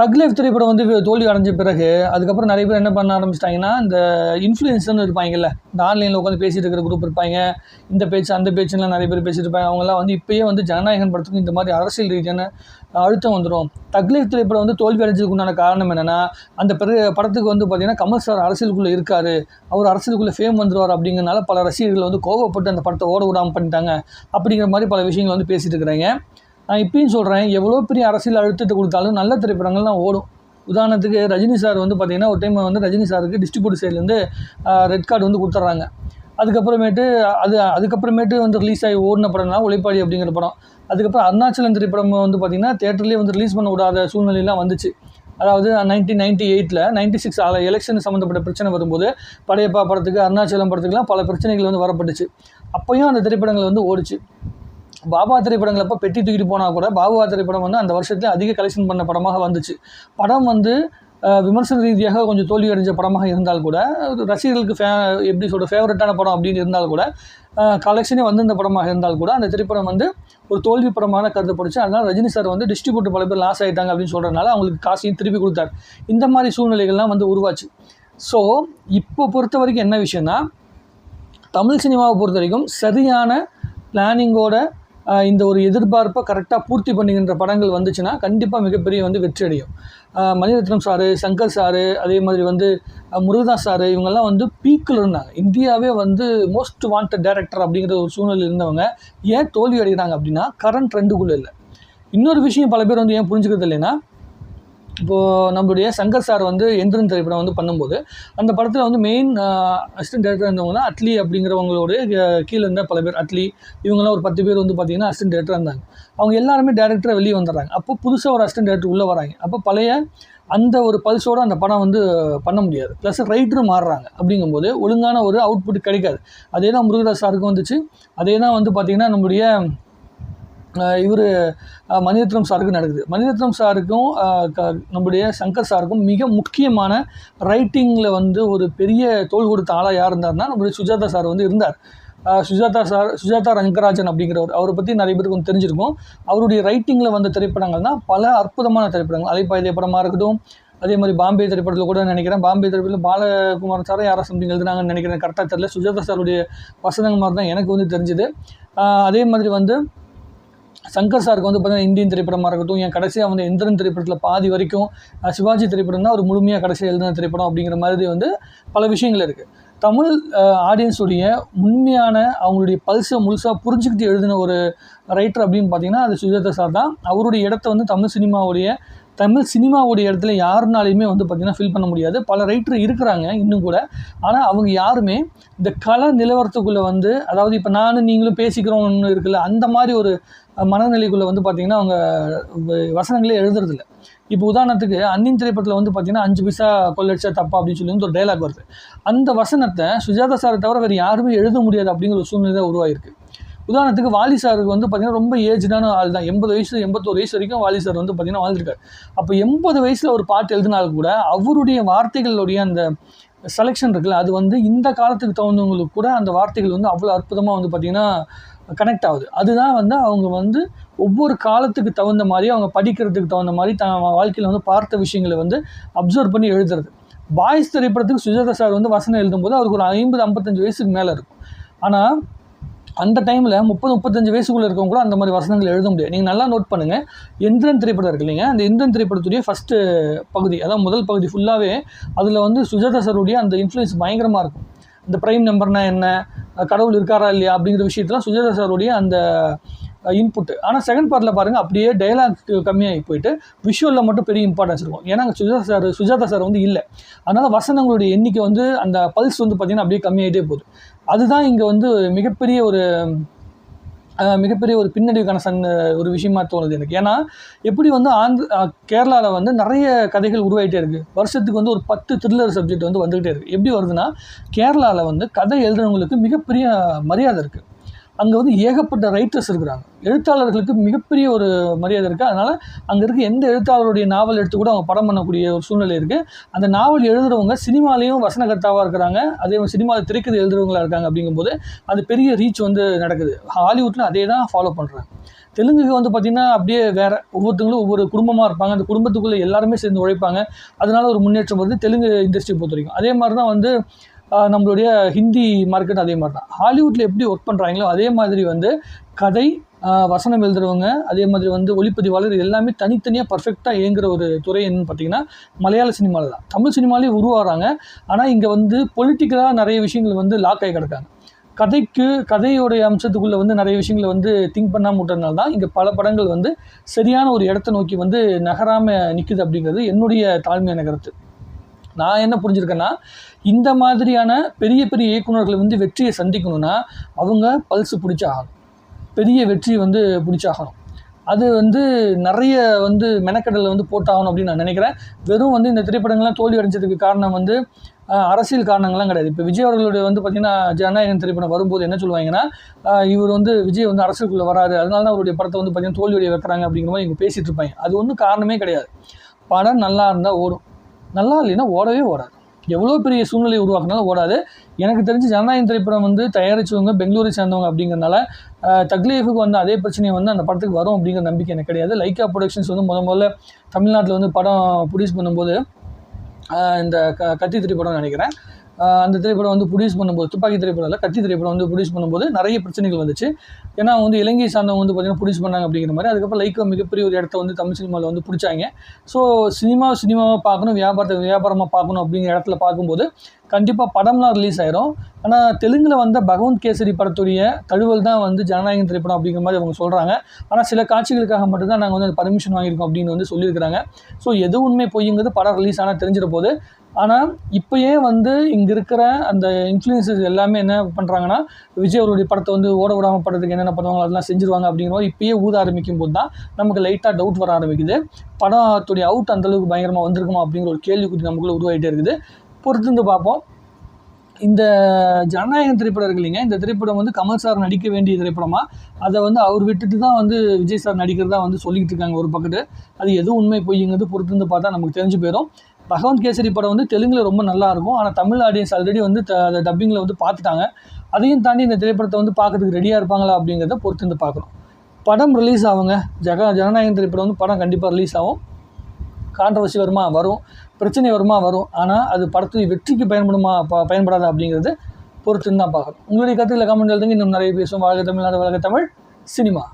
தக் லைஃப் திரைப்படம் வந்து தோல்வி அடைஞ்ச பிறகு அதுக்கப்புறம் நிறைய பேர் என்ன பண்ண ஆரம்பிச்சிட்டாங்கன்னா இந்த இன்ஃப்ளூயன்ஸ்னு இருப்பாங்கல்ல இந்த ஆன்லைனில் உட்காந்து பேசிட்டு இருக்கிற குரூப் இருப்பாங்க. இந்த பேச்சு அந்த பேச்சுலாம் நிறைய பேர் பேசிட்டு இருப்பாங்க. அவங்களாம் வந்து இப்போயே வந்து ஜனநாயகன் படத்துக்கு இந்த மாதிரி அரசியல் ரீதியான அழுத்தம் வந்துடும் தக் லைஃப் திரைப்படம் வந்து தோல்வி அடைஞ்சதுக்கு உண்டான காரணம் என்னென்னா அந்த பிறகு படத்துக்கு வந்து பார்த்திங்கன்னா கமல் சார் அரசியலுக்குள்ளே இருக்கார். அவர் அரசியலுக்குள்ளே ஃபேம் வந்துடுவார் அப்படிங்கிறனால பல ரசிகர்கள் வந்து கோவப்பட்டு அந்த படத்தை ஓட விடாமல் பண்ணிட்டாங்க. அப்படிங்கிற மாதிரி பல விஷயங்கள் வந்து பேசிட்டு இருக்கிறாங்க. நான் இப்பயும் சொல்கிறேன் எவ்வளோ பெரிய அரசியல் அழுத்தத்தை கொடுத்தாலும் நல்ல திரைப்படங்கள்லாம் ஓடும். உதாரணத்துக்கு ரஜினி சார் வந்து பார்த்திங்கன்னா ஒரு டைம் வந்து ரஜினி சாருக்கு டிஸ்ட்ரிபியூட்டர் சைட்லேருந்து ரெட் கார்டு வந்து கொடுத்துட்றாங்க அதுக்கப்புறமேட்டு அது அதுக்கப்புறமேட்டு வந்து ரிலீஸ் ஆகி ஓடின படம் தான் அப்படிங்கிற படம். அதுக்கப்புறம் அருணாச்சலம் திரைப்படம் வந்து பார்த்திங்கன்னா தேட்டர்லேயே வந்து ரிலீஸ் பண்ண விடாத சூழ்நிலையெல்லாம் வந்துச்சு. அதாவது நைன்டீன் நைன்டி எயிட்டில் நைன்டி சிக்ஸ் எலெக்ஷன் சம்மந்தப்பட்ட பிரச்சனை வரும்போது படையப்பா படத்துக்கு அருணாச்சலம் படத்துக்குலாம் பல பிரச்சனைகள் வந்து வரப்பட்டுச்சு. அப்போயும் அந்த திரைப்படங்கள் வந்து ஓடிச்சு. பாபா திரைப்படங்கள் அப்போ பெட்டி தூக்கிட்டு போனால் கூட பாபா திரைப்படம் வந்து அந்த வருஷத்தில் அதிக கலெக்ஷன் பண்ண படமாக வந்துச்சு. படம் வந்து விமர்சன ரீதியாக கொஞ்சம் தோல்வி அடைஞ்ச படமாக இருந்தால் கூட ரசிகர்களுக்கு ஃபே எப்படி சொல்கிற ஃபேவரட்டான படம் அப்படின்னு இருந்தால் கூட கலெக்ஷனே வந்திருந்த படமாக இருந்தால் கூட அந்த திரைப்படம் வந்து ஒரு தோல்வி படமான கருதப்படுச்சு. அதனால் ரஜினி சார் வந்து டிஸ்ட்ரிபியூட்டர் பல பேர் லாஸ் ஆகிட்டாங்க அப்படின்னு சொல்கிறனால அவங்களுக்கு காசையும் திருப்பி கொடுத்தாரு. இந்த மாதிரி சூழ்நிலைகள்லாம் வந்து உருவாச்சு. ஸோ இப்போ பொறுத்த வரைக்கும் என்ன விஷயம்னா தமிழ் சினிமாவை பொறுத்த வரைக்கும் சரியான பிளானிங்கோட இந்த ஒரு எதிர்பார்ப்பை கரெக்டாக பூர்த்தி பண்ணுகின்ற படங்கள் வந்துச்சுன்னா கண்டிப்பாக மிகப்பெரிய வந்து வெற்றி அடையும். மணிரத்னம் சாரு சங்கர் சாரு அதே மாதிரி வந்து முருகதாஸ் சாரு இவங்கெல்லாம் வந்து பீக்கில் இருந்தாங்க. இந்தியாவே வந்து மோஸ்ட் வாண்டட் டேரக்டர் அப்படிங்கிற ஒரு சூழ்நிலை இருந்தவங்க ஏன் தோல்வி அடைகிறாங்க அப்படின்னா கரண்ட் ட்ரெண்டுக்குள்ளே இல்லை. இன்னொரு விஷயம் பல பேர் வந்து ஏன் புரிஞ்சுக்கிறது இல்லைன்னா இப்போது நம்மளுடைய சங்கர் சார் வந்து எந்திரன் திரைப்படம் வந்து பண்ணும்போது அந்த படத்தில் வந்து மெயின் அசிஸ்டன்ட் டேரக்டர் இருந்தவங்க அட்லி அப்படிங்கிறவங்களோட கீழே இருந்த பல பேர் அட்லி இவங்கெல்லாம் ஒரு பத்து பேர் வந்து பார்த்திங்கன்னா அசிஸ்டன்ட் டேரக்டர் இருந்தாங்க. அவங்க எல்லாருமே டேரக்டராக வெளியே வந்துடுறாங்க. அப்போ புதுசாக ஒரு அசிஸ்டன்ட் டேரக்டர் உள்ளே வராங்க. அப்போ பழைய அந்த ஒரு பல்ஸோட அந்த படம் வந்து பண்ண முடியாது. ப்ளஸ் ரைட்டரும் மாறுறாங்க. அப்படிங்கும்போது ஒழுங்கான ஒரு அவுட்புட் கிடைக்காது. அதே தான் முருகதாஸ் சாருக்கும் வந்துச்சு. அதே தான் வந்து பார்த்திங்கன்னா நம்முடைய இவர் மணிரத்னம் சாருக்கு நடக்குது. மணிரத்னம் சாருக்கும் க- நம்முடைய சங்கர் சாருக்கும் மிக முக்கியமான ரைட்டிங்கில் வந்து ஒரு பெரிய தோல் கொடுத்த ஆளாக யார் இருந்தார்னா நம்முடைய சுஜாதா சார் வந்து இருந்தார். சுஜாதா சார் சுஜாதா ரங்கராஜன் அப்படிங்கிறவர். அவரை பற்றி நிறைய பேருக்கு வந்து தெரிஞ்சிருக்கும். அவருடைய ரைட்டிங்கில் வந்த திரைப்படங்கள்னா பல அற்புதமான திரைப்படங்கள். அலைப்பாய்தே படமாக இருக்கட்டும் அதே மாதிரி பாம்பே திரைப்படத்தில் கூட நினைக்கிறேன். பாம்பே திரைப்படத்தில் பாலகுமாரன் சாரை யாரோ சம்திங் எழுதுனாங்கன்னு நினைக்கிறேன். கரெக்டாக தெரியல. சுஜாதா சாருடைய வசனங்கள் மாதிரி தான் எனக்கு வந்து தெரிஞ்சுது. அதே மாதிரி வந்து சங்கர் சாருக்கு வந்து பார்த்தீங்கன்னா இந்தியன் திரைப்படமாக இருக்கட்டும் என் கடைசியாக வந்து எந்திரன் திரைப்படத்தில் பாதி வரைக்கும் சிவாஜி திரைப்படம் தான் ஒரு முழுமையாக கடைசியாக எழுதின திரைப்படம் அப்படிங்கிற மாதிரி வந்து பல விஷயங்கள் இருக்குது தமிழ் ஆடியன்ஸுடைய உண்மையான அவங்களுடைய பல்ஸை முழுசாக புரிஞ்சுக்கிட்டு எழுதின ஒரு ரைட்டர் அப்படின்னு பார்த்தீங்கன்னா அது சுஜாதா சார் தான். அவருடைய இடத்த வந்து தமிழ் சினிமாவுடைய தமிழ் சினிமாவுடைய இடத்துல யாருனாலையுமே வந்து பார்த்திங்கன்னா ஃபில் பண்ண முடியாது. பல ரைட்டர் இருக்கிறாங்க இன்னும் கூட. ஆனால் அவங்க யாருமே இந்த கல நிலவரத்துக்குள்ளே வந்து அதாவது இப்போ நானும் நீங்களும் பேசிக்கிறோம்னு இருக்குல்ல அந்த மாதிரி ஒரு மனநிலைக்குள்ளே வந்து பார்த்திங்கன்னா அவங்க வ- வசனங்களே எழுதுறதில்ல. இப்போ உதாரணத்துக்கு அன்னின் திரைப்படத்தில் வந்து பார்த்தீங்கன்னா அஞ்சு பைசா கொள்ளடிச்சா தப்பா? அப்படின்னு சொல்லி வந்து ஒரு டைலாக் வருது. அந்த வசனத்தை சுஜாதா சாரை தவிர வேறு யாருமே எழுத முடியாது அப்படிங்கிற ஒரு சூழ்நிலை தான் உருவாயிருக்கு. உதாரணத்துக்கு வாலி சாருக்கு வந்து பார்த்திங்கன்னா ரொம்ப ஏஜ்டான ஆள் தான். எண்பது வயசு எண்பத்தோரு வயசு வரைக்கும் வாலி சார் வந்து பார்த்திங்கன்னா வாழ்ந்திருக்காரு. அப்போ எண்பது வயசில் ஒரு பாட்டு எழுதினாலும் கூட அவருடைய வார்த்தைகளுடைய அந்த செலெக்ஷன் இருக்குல்ல அது வந்து இந்த காலத்துக்கு தகுந்தவங்களுக்கு கூட அந்த வார்த்தைகள் வந்து அவ்வளோ அற்புதமாக வந்து பார்த்திங்கன்னா கனெக்ட் ஆகுது. அதுதான் வந்து அவங்க வந்து ஒவ்வொரு காலத்துக்கு தகுந்த மாதிரி அவங்க படிக்கிறதுக்கு தகுந்த மாதிரி த வாழ்க்கையில் வந்து பார்த்த விஷயங்களை வந்து அப்சர்வ் பண்ணி எழுதுறது. பாய்ஸ் திரைப்படத்துக்கு சுஜாதா சார் வந்து வசனம் எழுதும்போது அவருக்கு ஒரு ஐம்பது ஐம்பத்தஞ்சு வயசுக்கு மேலே இருக்கும். ஆனால் அந்த டைமில் முப்பது முப்பத்தஞ்சு வயசுக்குள்ளே இருக்கவங்க கூட அந்த மாதிரி வசனங்கள் எழுத முடியாது. நீங்கள் நல்லா நோட் பண்ணுங்கள் எந்திரன் திரைப்படம் இருக்கு இல்லைங்க. அந்த எந்திரன் திரைப்படத்துடைய ஃபஸ்ட்டு பகுதி அதான் முதல் பகுதி ஃபுல்லாகவே அதில் வந்து சுஜாதா சருடைய அந்த இன்ஃப்ளூயன்ஸ் பயங்கரமாக இருக்கும். இந்த ப்ரைம் நம்பர்னால் என்ன? கடவுள் இருக்காரா இல்லையா அப்படிங்கிற விஷயத்தெல்லாம் சுஜாதா சாருடைய அந்த இன்புட்டு ஆனால் செகண்ட் பார்ட்டில் பாருங்கள் அப்படியே டயலாக் கம்மியாகி போயிட்டு விஷுவலில் மட்டும் பெரிய இம்பார்ட்டன்ஸ் இருக்கும். ஏன்னா சுஜாதா சார் சுஜாதா சார் வந்து இல்லை. அதனால் வசனங்களுடைய எண்ணிக்கை வந்து அந்த பல்ஸ் வந்து பார்த்திங்கன்னா அப்படியே கம்மியாகிட்டே போகுது. அதுதான் இங்கே வந்து மிகப்பெரிய ஒரு மிகப்பெரிய ஒரு பின்னடைவுக்கான சன் ஒரு விஷயமா தோணுது எனக்கு. ஏன்னா எப்படி வந்து ஆந்திர கேரளாவில் வந்து நிறைய கதைகள் உருவாகிட்டே இருக்குது வருஷத்துக்கு வந்து ஒரு பத்து த்ரில்லர் சப்ஜெக்ட் வந்து வந்துகிட்டே இருக்குது எப்படி வருதுன்னா கேரளாவில் வந்து கதை எழுதுறவங்களுக்கு மிகப்பெரிய மரியாதை இருக்குது அங்கே வந்து ஏகப்பட்ட ரைட்டர்ஸ் இருக்கிறாங்க. எழுத்தாளர்களுக்கு மிகப்பெரிய ஒரு மரியாதை இருக்குது அதனால் அங்கே இருக்க எந்த எழுத்தாளருடைய நாவல் எடுத்து கூட அவங்க படம் பண்ணக்கூடிய ஒரு சூழ்நிலை இருக்குது அந்த நாவல் எழுதுகிறவங்க சினிமாலேயும் வசனகர்த்தாவாக இருக்கிறாங்க. அதே சினிமாவில் திரைக்கதை எழுதுறவங்களா இருக்காங்க அப்படிங்கும்போது அது பெரிய ரீச் வந்து நடக்குது. ஹாலிவுட்டில் அதே தான் ஃபாலோ பண்ணுறாங்க தெலுங்குக்கு வந்து பார்த்திங்கன்னா அப்படியே வேறு ஒவ்வொருத்தங்களும் ஒவ்வொரு குடும்பமாக இருப்பாங்க. அந்த குடும்பத்துக்குள்ளே எல்லாருமே சேர்ந்து உழைப்பாங்க. அதனால ஒரு முன்னேற்றம் வருது. தெலுங்கு இண்டஸ்ட்ரி பொறுத்த வரைக்கும். அதே மாதிரி தான் வந்து நம்மளுடைய ஹிந்தி மார்க்கெட் அதே மாதிரி தான் ஹாலிவுட்டில் எப்படி ஒர்க் பண்ணுறாங்களோ அதே மாதிரி வந்து கதை வசனம் எழுதுறவங்க அதே மாதிரி வந்து ஒளிப்பதிவாளர் இது எல்லாமே தனித்தனியாக பர்ஃபெக்டாக இயங்குற ஒரு துறை என்னன்னு பார்த்தீங்கன்னா மலையாள சினிமாவில் தான் தமிழ் சினிமாலே உருவாகிறாங்க ஆனால் இங்கே வந்து பொலிட்டிக்கலாக நிறைய விஷயங்கள் வந்து லாக் ஆகி கிடக்காங்க. கதைக்கு கதையோடைய அம்சத்துக்குள்ளே வந்து நிறைய விஷயங்களை வந்து திங்க் பண்ணாமல் விட்டதுனால தான் இங்கே பல படங்கள் வந்து சரியான ஒரு இடத்த நோக்கி வந்து நகராமல் நிற்குது அப்படிங்கிறது என்னுடைய தாழ்மையான கருத்து. நான் என்ன புரிஞ்சுருக்கேன்னா இந்த மாதிரியான பெரிய பெரிய இயக்குனர்கள் வந்து வெற்றியை சந்திக்கணும்னா அவங்க பல்ஸு பிடிச்ச ஆகணும் பெரிய வெற்றி வந்து பிடிச்சாகணும். அது வந்து நிறைய வந்து மெனக்கடலை வந்து போட்டாகணும் அப்படின்னு நான் நினைக்கிறேன். வெறும் வந்து இந்த திரைப்படங்கள்லாம் தோல்வி அடைஞ்சதுக்கு காரணம் வந்து அரசியல் காரணங்கள்லாம் கிடையாது. இப்போ விஜய் அவர்களுடைய வந்து பார்த்திங்கன்னா ஜனநாயகன் திரைப்படம் வரும்போது என்ன சொல்லுவாங்கன்னா இவர் வந்து விஜய் வந்து அரசியலுக்குள்ளே வராரு. அதனால தான் அவருடைய படத்தை வந்து பார்த்திங்கன்னா தோல்வியடைய வைக்கிறாங்க அப்படிங்கிற மாதிரி இவங்க பேசிகிட்டு இருப்பாங்க. அது ஒன்றும் காரணமே கிடையாது. படம் நல்லா இருந்தால் ஓடும். நல்லா இல்லைன்னா ஓடவே ஓடாது. எவ்வளோ பெரிய சூழ்நிலை உருவாக்குனாலும் ஓடாது. எனக்கு தெரிஞ்சு ஜனநாயகம் திரைப்படம் வந்து தயாரித்தவங்க பெங்களூரை சேர்ந்தவங்க அப்படிங்கிறனால தக்லீஃபுக்கு வந்து அதே பிரச்சனை வந்து அந்த படத்துக்கு வரும் அப்படிங்கிற நம்பிக்கை எனக்கு கிடையாது. லைக்கா ப்ரொடக்ஷன்ஸ் வந்து முத முதல்ல தமிழ்நாட்டில் வந்து படம் ப்ரொடியூஸ் பண்ணும்போது இந்த க கத்தி திரைப்படம் நினைக்கிறேன். அந்த திரைப்படம் வந்து ப்ரொடியூஸ் பண்ணும்போது துப்பாக்கி திரைப்படம் இல்லை கத்தி திரைப்படம் வந்து ப்ரொடியூஸ் பண்ணும்போது நிறைய பிரச்சனைகள் வந்துச்சு. ஏன்னா வந்து இலங்கை சார்ந்தவங்க வந்து பார்த்தீங்கன்னா ப்ரொடியூஸ் பண்ணாங்க அப்படிங்கிற மாதிரி. அதுக்கப்புறம் லைக்கா மிகப்பெரிய ஒரு இடத்த வந்து தமிழ் சினிமாவில் வந்து பிடிச்சாங்க. ஸோ சினிமா சினிமாவை பார்க்கணும் வியாபாரத்தை வியாபாரமாக பார்க்கணும் அப்படிங்கிற இடத்துல பார்க்கும்போது கண்டிப்பாக படம்லாம் ரிலீஸ் ஆயிரும். ஆனால் தெலுங்கில் வந்த பகவந்த் கேசரி படத்துடைய தழுவல் தான் வந்து ஜனநாயகம் திரைப்படம் அப்படிங்கிற மாதிரி அவங்க சொல்கிறாங்க ஆனால் சில காட்சிகளுக்காக மட்டும்தான் நாங்கள் வந்து பர்மிஷன் வாங்கியிருக்கோம் அப்படின்னு வந்து சொல்லியிருக்கிறாங்க. ஸோ எது உண்மை பொய்ங்கிறது படம் ரிலீஸ் ஆனால் தெரிஞ்சிட போது ஆனால் இப்போயே வந்து இங்கே இருக்கிற அந்த இன்ஃப்ளூயன்சஸ் எல்லாமே என்ன பண்ணுறாங்கன்னா விஜய் அவருடைய படத்தை வந்து ஓட விடாமல் படத்துக்கு என்னென்ன பண்ணுவாங்க அதெல்லாம் செஞ்சுருவாங்க அப்படிங்கிற மாதிரி இப்போயே ஊத ஆரம்பிக்கும் போது தான் நமக்கு லைட்டாக டவுட் வர ஆரம்பிக்குது. படத்துடைய அவுட் அந்தளவுக்கு பயங்கரமாக வந்திருக்குமா அப்படிங்கிற ஒரு கேள்விக்குறி நமக்குள்ளே உருவாகிட்டே இருக்குது. பொறுத்திருந்து பார்ப்போம். இந்த ஜனநாயகம் திரைப்படம் இருக்கு இல்லைங்க. இந்த திரைப்படம் வந்து கமல் சார் நடிக்க வேண்டிய திரைப்படமா? அதை வந்து அவர் விட்டுட்டு தான் வந்து விஜய் சார் நடிக்கிறதா வந்து சொல்லிக்கிட்டு இருக்காங்க ஒரு பக்கத்து. அது எது உண்மை பொய்யுங்கிறது பொறுத்திருந்து பார்த்தா நமக்கு தெரிஞ்சு போயிடும் பகவந்த் கேசரி படம் வந்து தெலுங்கில் ரொம்ப நல்லா இருக்கும். ஆனால் தமிழ் ஆடியன்ஸ் ஆல்ரெடி வந்து த- அதை டப்பிங்கில் வந்து பார்த்துட்டாங்க. அதையும் தாண்டி இந்த திரைப்படத்தை வந்து பார்க்கறதுக்கு ரெடியாக இருப்பாங்களா அப்படிங்கிறத பொறுத்திருந்து பார்க்கணும். படம் ரிலீஸ் ஆகுங்க. ஜக ஜனநாயகம் திரைப்படம் வந்து படம் கண்டிப்பாக ரிலீஸ் ஆகும். கான்ட்ரவர்சி வருமா? வரும். பிரச்சனை வருமா? வரும். ஆனால் அது படத்துடைய வெற்றிக்கு பயன்படுமா? ப பயன்படாதா? அப்படிங்கிறது பொறுத்துன்னு தான் பார்க்கணும். உங்களுடைய கருத்துக்களை கமெண்ட் எழுதுங்க. இன்னும் நிறைய பேசும் வாழ்க தமிழ்நாடு வாழ்க தமிழ். சினிமா.